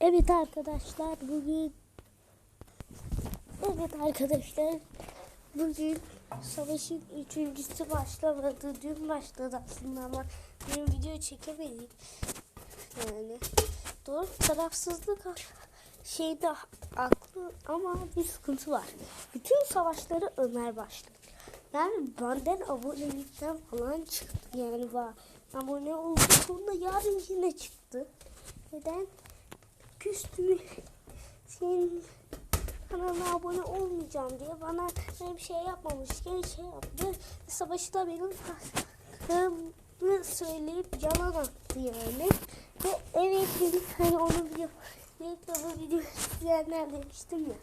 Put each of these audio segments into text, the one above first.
Evet arkadaşlar bugün Evet arkadaşlar bugün savaşın üçüncüsü başlamadı. Dün başladı aslında ama benim video çekemedik. Yani doğru tarafsızlık şeyde aklı ama bir sıkıntı var. Bütün savaşları Ömer başladı. Yani benden abonelikten falan çıktı. Yani var. Abone oldu sonra yarın yine çıktı. Neden küstüm senin kanalına abone olmayacağım diye bana bir şey yapmamışken şey yaptı. Savaşı da benim hakkımı söyleyip yalan attı yani. Ve evet dedik hani onu biliyor. Belki bu video izleyenler demiştim ya.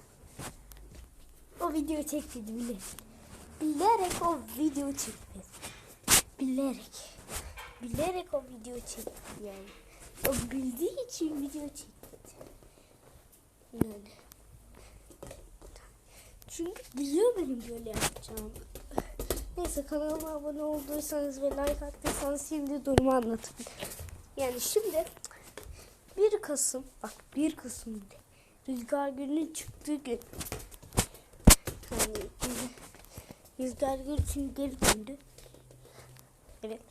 O video çekmedi bile. Bilerek o video çekmedi. Bilerek. Bilerek o video çekti yani. O bildiği için video çekti. Çünkü biliyor benim böyle yapacağımı. Neyse kanalıma abone olduysanız ve like attıysanız şimdi durumu anlatayım. Yani şimdi 1 Kasım bak 1 Kasım Rüzgar günün çıktığı gün yani Rüzgar gün için geri döndü. Evet.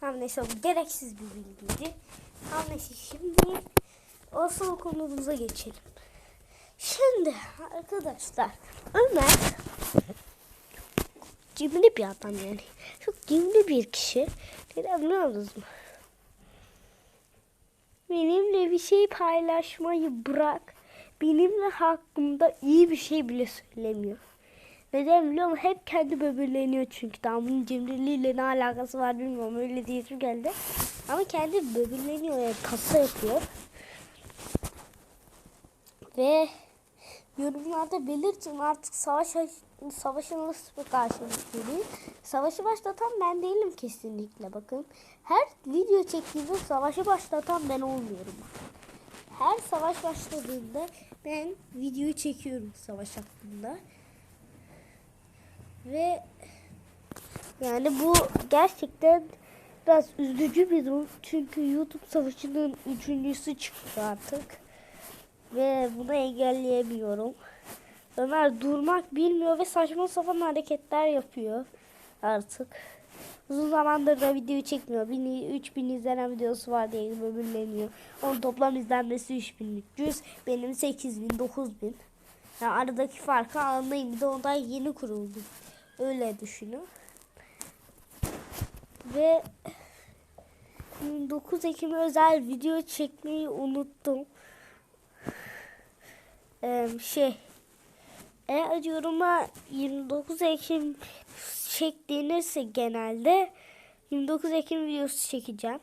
Hem neyse bu gereksiz bir bilgiydi. Hem neyse şimdi asıl konumuza geçelim. Şimdi arkadaşlar Ömer cimri bir adam yani. Çok cimri bir kişi. Neden biliyor musunuz? Benimle bir şey paylaşmayı bırak. Benimle hakkımda iyi bir şey bile söylemiyor. Neden biliyor musun? Hep kendi böbürleniyor çünkü. Tam bunun cimriliğiyle ne alakası var bilmiyorum. Öyle diyesim geldi. Ama kendi böbürleniyor yani kasa yapıyor. Ve yorumlarda belirtin artık savaş savaşın nasıl bir karşılık değil. Savaşı başlatan ben değilim kesinlikle bakın. Her video çektiğimde savaşı başlatan ben olmuyorum. Her savaş başladığında ben videoyu çekiyorum savaş hakkında. Ve yani bu gerçekten biraz üzücü bir durum. Çünkü YouTube savaşının üçüncüsü çıktı artık. Ve bunu engelleyemiyorum. Ömer durmak bilmiyor ve saçma sapan hareketler yapıyor artık. Uzun zamandır da video çekmiyor. 1000, 3000 izlenen videosu var diye böbürleniyor. Onun toplam izlenmesi 3300. Benim 8000, 9000. Yani aradaki farkı anlayın. Bir de ondan yeni kuruldu. Öyle düşünün. Ve 9 Ekim özel video çekmeyi unuttum. Ee, şey eğer yoruma 29 Ekim çek denirse genelde 29 Ekim videosu çekeceğim.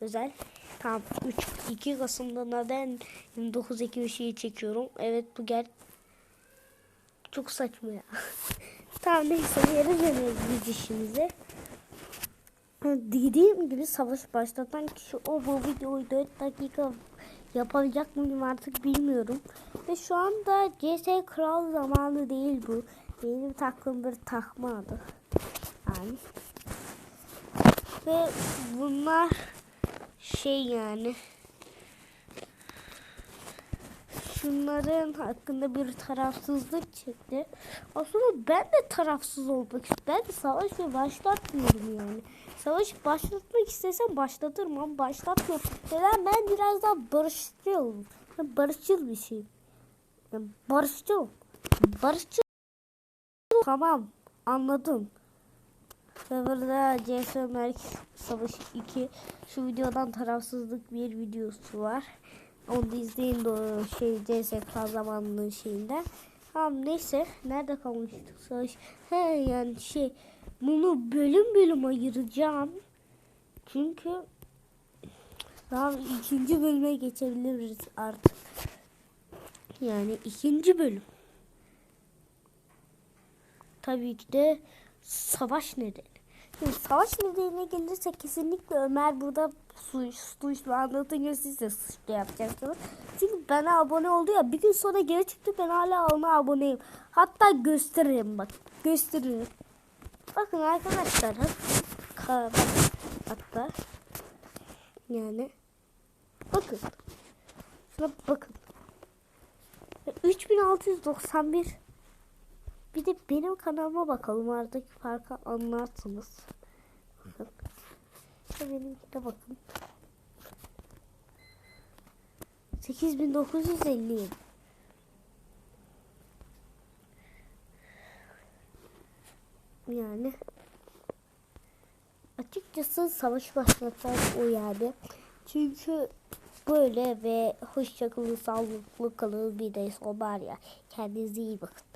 Özel. Tam 3 2 Kasım'da neden 29 Ekim şeyi çekiyorum. Evet bu gel çok saçma ya. tamam neyse geri dönüyoruz biz işimize. Dediğim gibi savaş başlatan kişi o bu videoyu 4 dakika yapabilecek miyim artık bilmiyorum. Ve şu anda CS Kral zamanı değil bu. Benim takım bir takma adı. Yani. Ve bunlar şey yani şunların hakkında bir tarafsızlık çıktı. Aslında ben de tarafsız olmak istiyorum. Ben de savaşı başlatmıyorum yani. Savaş başlatmak istesem başlatırım ama başlatmıyorum. Neden ben biraz daha barışçıl. Barışçıl bir şey. Yani barışçıl. Barışçıl. Tamam anladım. Ve burada CS Merkez Savaşı 2 şu videodan tarafsızlık bir videosu var. Onu da izleyin de şey CS zamanının şeyinden. Tamam neyse nerede kalmıştık savaş? He yani şey bunu bölüm bölüm ayıracağım. Çünkü daha ikinci bölüme geçebiliriz artık. Yani ikinci bölüm. Tabii ki de savaş nedeni. Savaş nedeniyle gelirse kesinlikle Ömer burada suç, suçlu anlatınca siz de suçlu yapacaksınız. Çünkü bana abone oldu ya bir gün sonra geri çıktı ben hala ona aboneyim. Hatta gösteririm bak gösteririm. Bakın arkadaşlar hatta yani Bakın. Şuna bakın. 3691 bir de benim kanalıma bakalım aradaki farkı anlarsınız. Bakın. İşte benimkine bakın. 8950 yani açıkçası savaş başlatan o yani. Çünkü böyle ve hoşçakalın, sağlıklı kalın bir de var ya. Kendinize iyi bakın.